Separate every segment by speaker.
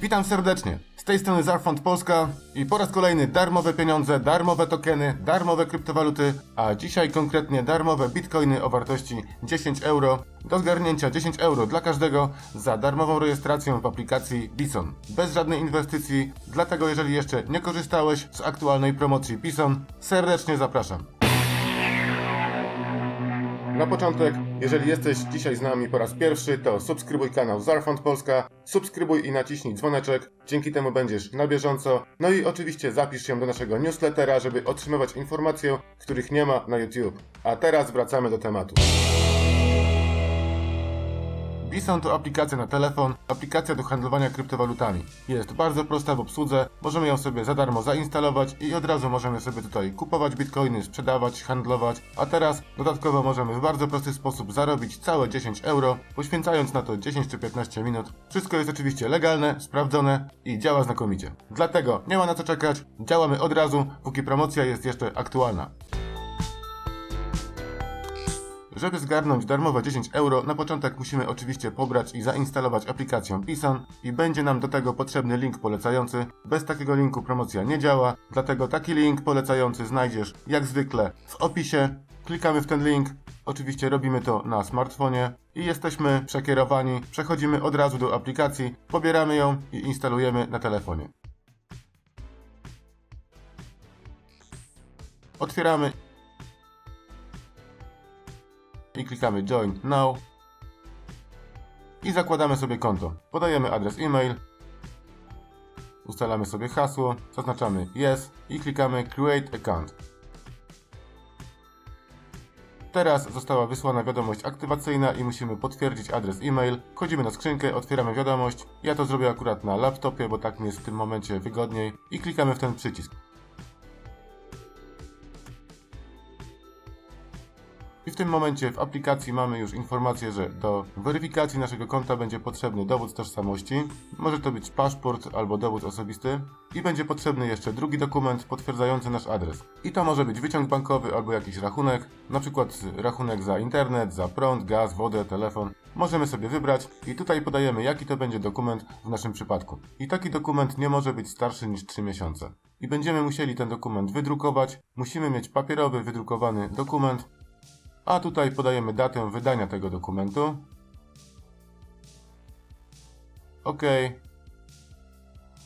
Speaker 1: Witam serdecznie. Z tej strony Zarfond Polska i po raz kolejny darmowe pieniądze, darmowe tokeny, darmowe kryptowaluty, a dzisiaj konkretnie darmowe bitcoiny o wartości 10 euro. Do zgarnięcia 10 euro dla każdego za darmową rejestrację w aplikacji Bison. Bez żadnej inwestycji, dlatego jeżeli jeszcze nie korzystałeś z aktualnej promocji Bison, serdecznie zapraszam. Na początek, jeżeli jesteś dzisiaj z nami po raz pierwszy, to subskrybuj kanał Zarfond Polska, subskrybuj i naciśnij dzwoneczek, dzięki temu będziesz na bieżąco. No i oczywiście zapisz się do naszego newslettera, żeby otrzymywać informacje, których nie ma na YouTube. A teraz wracamy do tematu. Bison to aplikacja na telefon, aplikacja do handlowania kryptowalutami. Jest bardzo prosta w obsłudze, możemy ją sobie za darmo zainstalować i od razu możemy sobie tutaj kupować bitcoiny, sprzedawać, handlować, a teraz dodatkowo możemy w bardzo prosty sposób zarobić całe 10 euro, poświęcając na to 10 czy 15 minut. Wszystko jest oczywiście legalne, sprawdzone i działa znakomicie. Dlatego nie ma na co czekać, działamy od razu, póki promocja jest jeszcze aktualna. Żeby zgarnąć darmowe 10 euro, na początek musimy oczywiście pobrać i zainstalować aplikację Bison i będzie nam do tego potrzebny link polecający. Bez takiego linku promocja nie działa, dlatego taki link polecający znajdziesz jak zwykle w opisie. Klikamy w ten link, oczywiście robimy to na smartfonie i jesteśmy przekierowani. Przechodzimy od razu do aplikacji, pobieramy ją i instalujemy na telefonie. Otwieramy i klikamy Join Now i zakładamy sobie konto. Podajemy adres e-mail, ustalamy sobie hasło, zaznaczamy Yes i klikamy Create Account. Teraz została wysłana wiadomość aktywacyjna i musimy potwierdzić adres e-mail. Wchodzimy na skrzynkę, otwieramy wiadomość. Ja to zrobię akurat na laptopie, bo tak mi jest w tym momencie wygodniej. I klikamy w ten przycisk. W tym momencie w aplikacji mamy już informację, że do weryfikacji naszego konta będzie potrzebny dowód tożsamości. Może to być paszport albo dowód osobisty. I będzie potrzebny jeszcze drugi dokument potwierdzający nasz adres. I to może być wyciąg bankowy albo jakiś rachunek, na przykład rachunek za internet, za prąd, gaz, wodę, telefon. Możemy sobie wybrać i tutaj podajemy jaki to będzie dokument w naszym przypadku. I taki dokument nie może być starszy niż 3 miesiące. I będziemy musieli ten dokument wydrukować. Musimy mieć papierowy, wydrukowany dokument, a tutaj podajemy datę wydania tego dokumentu. OK.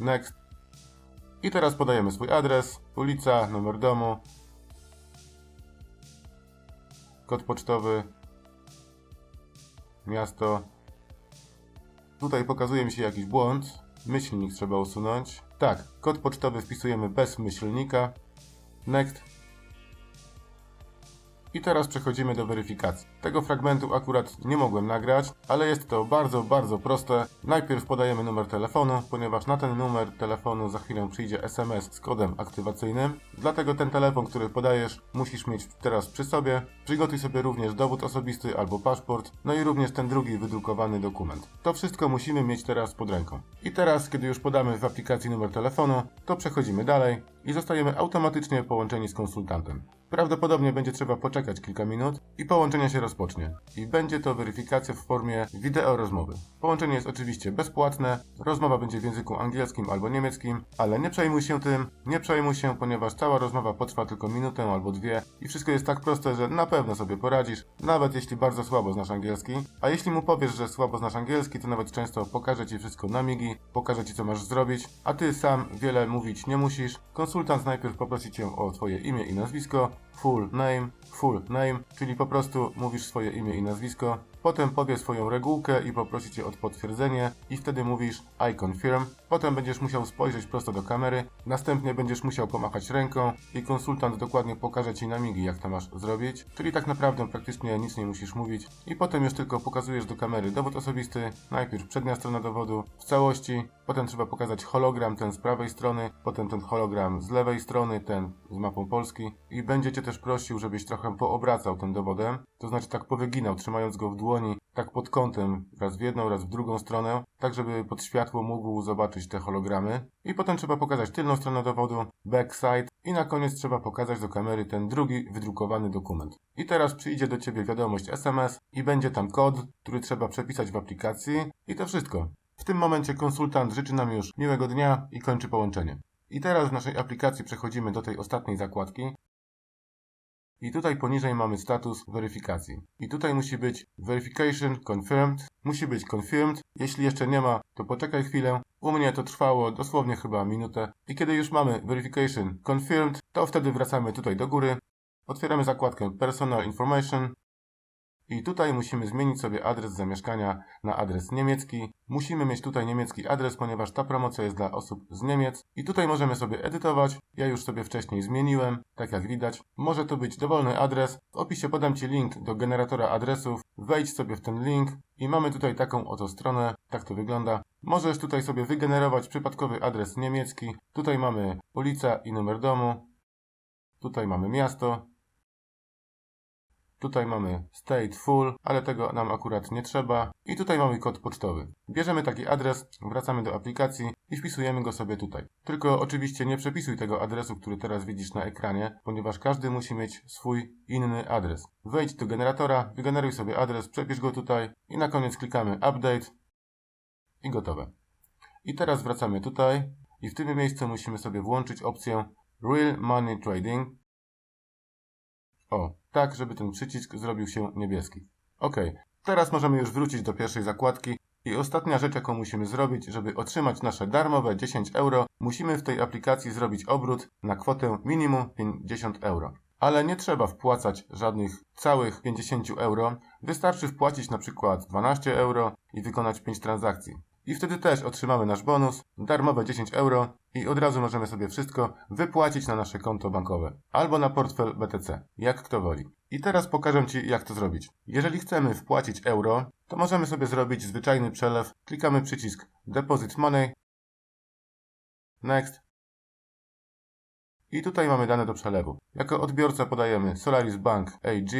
Speaker 1: Next. I teraz podajemy swój adres, ulica, numer domu, kod pocztowy, miasto. Tutaj pokazuje mi się jakiś błąd. Myślnik trzeba usunąć. Tak, kod pocztowy wpisujemy bez myślnika. Next. I teraz przechodzimy do weryfikacji. Tego fragmentu akurat nie mogłem nagrać, ale jest to bardzo, bardzo proste. Najpierw podajemy numer telefonu, ponieważ na ten numer telefonu za chwilę przyjdzie SMS z kodem aktywacyjnym. Dlatego ten telefon, który podajesz, musisz mieć teraz przy sobie. Przygotuj sobie również dowód osobisty albo paszport, no i również ten drugi wydrukowany dokument. To wszystko musimy mieć teraz pod ręką. I teraz, kiedy już podamy w aplikacji numer telefonu, to przechodzimy dalej i zostajemy automatycznie połączeni z konsultantem. Prawdopodobnie będzie trzeba poczekać kilka minut i połączenie się rozpocznie. I będzie to weryfikacja w formie wideo rozmowy. Połączenie jest oczywiście bezpłatne, rozmowa będzie w języku angielskim albo niemieckim, ale nie przejmuj się tym, nie przejmuj się, ponieważ cała rozmowa potrwa tylko minutę albo dwie i wszystko jest tak proste, że na pewno sobie poradzisz, nawet jeśli bardzo słabo znasz angielski. A jeśli mu powiesz, że słabo znasz angielski, to nawet często pokaże ci wszystko na migi, pokaże ci co masz zrobić, a ty sam wiele mówić nie musisz. Konsultant najpierw poprosi cię o twoje imię i nazwisko, full name, full name, czyli po prostu mówisz swoje imię i nazwisko, potem powie swoją regułkę i poprosi cię o potwierdzenie i wtedy mówisz I confirm, potem będziesz musiał spojrzeć prosto do kamery, następnie będziesz musiał pomachać ręką i konsultant dokładnie pokaże ci na migi jak to masz zrobić, czyli tak naprawdę praktycznie nic nie musisz mówić i potem już tylko pokazujesz do kamery dowód osobisty, najpierw przednia strona dowodu w całości, potem trzeba pokazać hologram ten z prawej strony, potem ten hologram z lewej strony, ten z mapą Polski i będzie cię też prosił, żebyś trochę poobracał tym dowodem, to znaczy tak powyginał, trzymając go w dłoni, tak pod kątem, raz w jedną, raz w drugą stronę, tak żeby pod światło mógł zobaczyć te hologramy. I potem trzeba pokazać tylną stronę dowodu, backside i na koniec trzeba pokazać do kamery ten drugi wydrukowany dokument. I teraz przyjdzie do Ciebie wiadomość SMS i będzie tam kod, który trzeba przepisać w aplikacji i to wszystko. W tym momencie konsultant życzy nam już miłego dnia i kończy połączenie. I teraz w naszej aplikacji przechodzimy do tej ostatniej zakładki. I tutaj poniżej mamy status weryfikacji. I tutaj musi być verification confirmed. Musi być confirmed. Jeśli jeszcze nie ma, to poczekaj chwilę. U mnie to trwało dosłownie chyba minutę. I kiedy już mamy verification confirmed, to wtedy wracamy tutaj do góry. Otwieramy zakładkę personal information. I tutaj musimy zmienić sobie adres zamieszkania na adres niemiecki. Musimy mieć tutaj niemiecki adres, ponieważ ta promocja jest dla osób z Niemiec. I tutaj możemy sobie edytować. Ja już sobie wcześniej zmieniłem, tak jak widać. Może to być dowolny adres. W opisie podam Ci link do generatora adresów. Wejdź sobie w ten link i mamy tutaj taką oto stronę. Tak to wygląda. Możesz tutaj sobie wygenerować przypadkowy adres niemiecki. Tutaj mamy ulica i numer domu. Tutaj mamy miasto, Tutaj mamy state full, ale tego nam akurat nie trzeba. I tutaj mamy kod pocztowy. Bierzemy taki adres, wracamy do aplikacji i wpisujemy go sobie tutaj. Tylko oczywiście nie przepisuj tego adresu, który teraz widzisz na ekranie, ponieważ każdy musi mieć swój inny adres. Wejdź do generatora, wygeneruj sobie adres, przepisz go tutaj i na koniec klikamy update i gotowe. I teraz wracamy tutaj i w tym miejscu musimy sobie włączyć opcję Real Money Trading. O, tak, żeby ten przycisk zrobił się niebieski. Ok, teraz możemy już wrócić do pierwszej zakładki i ostatnia rzecz, jaką musimy zrobić, żeby otrzymać nasze darmowe 10 euro, musimy w tej aplikacji zrobić obrót na kwotę minimum 50 euro. Ale nie trzeba wpłacać żadnych całych 50 euro, wystarczy wpłacić na przykład 12 euro i wykonać 5 transakcji. I wtedy też otrzymamy nasz bonus, darmowe 10 euro i od razu możemy sobie wszystko wypłacić na nasze konto bankowe albo na portfel BTC, jak kto woli. I teraz pokażę Ci, jak to zrobić. Jeżeli chcemy wpłacić euro, to możemy sobie zrobić zwyczajny przelew. Klikamy przycisk Deposit Money, Next i tutaj mamy dane do przelewu. Jako odbiorca podajemy Solaris Bank AG,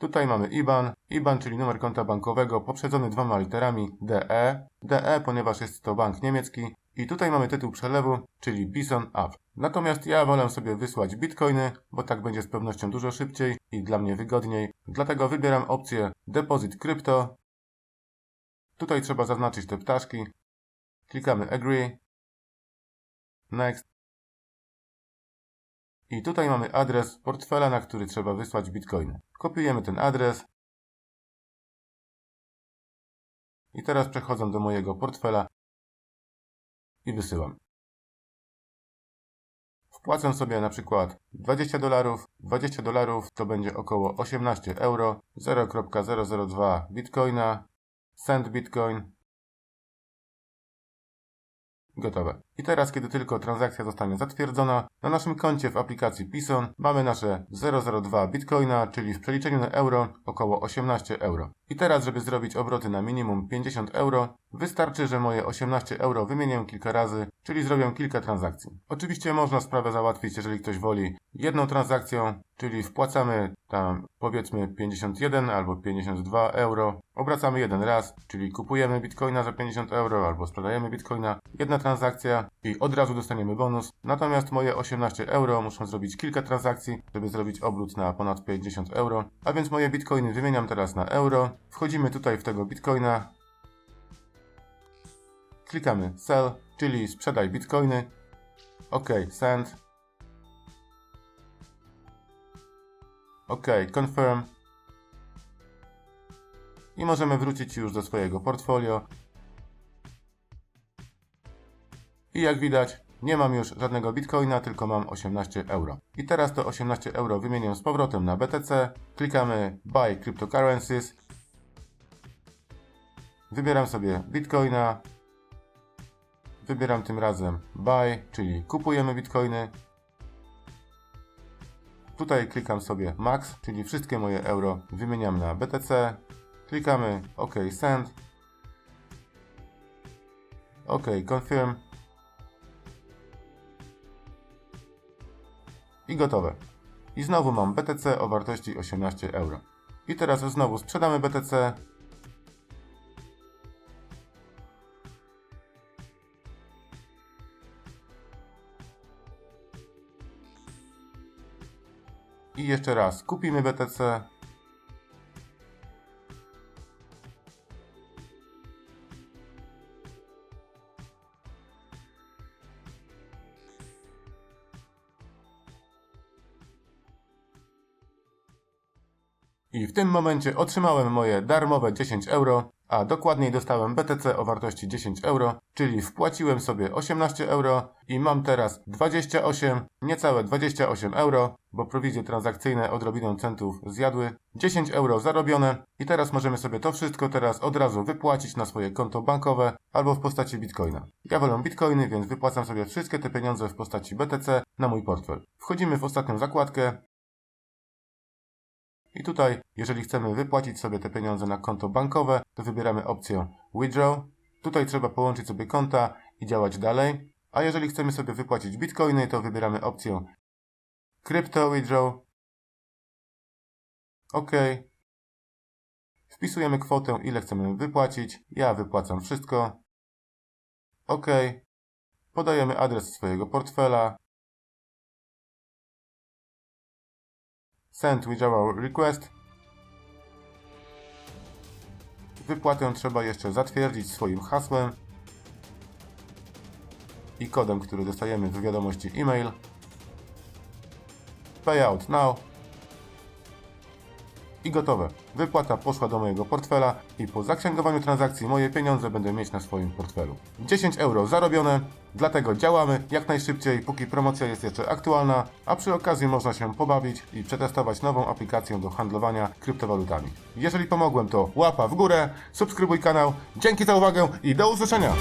Speaker 1: Tutaj mamy IBAN, IBAN czyli numer konta bankowego poprzedzony dwoma literami DE, DE ponieważ jest to bank niemiecki i tutaj mamy tytuł przelewu, czyli Bison Up. Natomiast ja wolę sobie wysłać bitcoiny, bo tak będzie z pewnością dużo szybciej i dla mnie wygodniej. Dlatego wybieram opcję Deposit Crypto. Tutaj trzeba zaznaczyć te ptaszki. Klikamy Agree. Next. I tutaj mamy adres portfela, na który trzeba wysłać bitcoiny. Kopiujemy ten adres. I teraz przechodzę do mojego portfela i wysyłam. Wpłacę sobie na przykład 20 dolarów. 20 dolarów to będzie około 18 euro. 0.002 bitcoina. Send bitcoin. Gotowe. I teraz, kiedy tylko transakcja zostanie zatwierdzona, na naszym koncie w aplikacji Pison mamy nasze 002 bitcoina, czyli w przeliczeniu na euro około 18 euro. I teraz, żeby zrobić obroty na minimum 50 euro, wystarczy, że moje 18 euro wymienię kilka razy, czyli zrobię kilka transakcji. Oczywiście można sprawę załatwić, jeżeli ktoś woli jedną transakcją, czyli wpłacamy tam powiedzmy 51 albo 52 euro, obracamy jeden raz, czyli kupujemy bitcoina za 50 euro albo sprzedajemy bitcoina, jedna transakcja i od razu dostaniemy bonus. Natomiast moje 18 euro muszą zrobić kilka transakcji, żeby zrobić obrót na ponad 50 euro. A więc moje bitcoiny wymieniam teraz na euro. Wchodzimy tutaj w tego bitcoina. Klikamy sell, czyli sprzedaj bitcoiny. OK, send. OK, confirm. I możemy wrócić już do swojego portfolio I jak widać, nie mam już żadnego bitcoina, tylko mam 18 euro. I teraz to 18 euro wymienię z powrotem na BTC. Klikamy Buy Cryptocurrencies. Wybieram sobie bitcoina. Wybieram tym razem Buy, czyli kupujemy bitcoiny. Tutaj klikam sobie Max, czyli wszystkie moje euro wymieniam na BTC. Klikamy OK Send. OK Confirm. I gotowe. I znowu mam BTC o wartości 18 euro. I teraz znowu sprzedamy BTC. I jeszcze raz kupimy BTC. I w tym momencie otrzymałem moje darmowe 10 euro, a dokładniej dostałem BTC o wartości 10 euro, czyli wpłaciłem sobie 18 euro i mam teraz 28, niecałe 28 euro, bo prowizje transakcyjne odrobinę centów zjadły. 10 euro zarobione i teraz możemy sobie to wszystko teraz od razu wypłacić na swoje konto bankowe albo w postaci bitcoina. Ja wolę bitcoiny, więc wypłacam sobie wszystkie te pieniądze w postaci BTC na mój portfel. Wchodzimy w ostatnią zakładkę, i tutaj, jeżeli chcemy wypłacić sobie te pieniądze na konto bankowe, to wybieramy opcję Withdraw. Tutaj trzeba połączyć sobie konta i działać dalej. A jeżeli chcemy sobie wypłacić bitcoiny, to wybieramy opcję Crypto Withdraw. OK. Wpisujemy kwotę, ile chcemy wypłacić. Ja wypłacam wszystko. OK. Podajemy adres swojego portfela. Send withdrawal request. Wypłatę trzeba jeszcze zatwierdzić swoim hasłem i kodem, który dostajemy w wiadomości e-mail. Payout now. I gotowe. Wypłata poszła do mojego portfela i po zaksięgowaniu transakcji moje pieniądze będę mieć na swoim portfelu. 10 euro zarobione, dlatego działamy jak najszybciej, póki promocja jest jeszcze aktualna, a przy okazji można się pobawić i przetestować nową aplikację do handlowania kryptowalutami. Jeżeli pomogłem, to łapa w górę, subskrybuj kanał, dzięki za uwagę i do usłyszenia!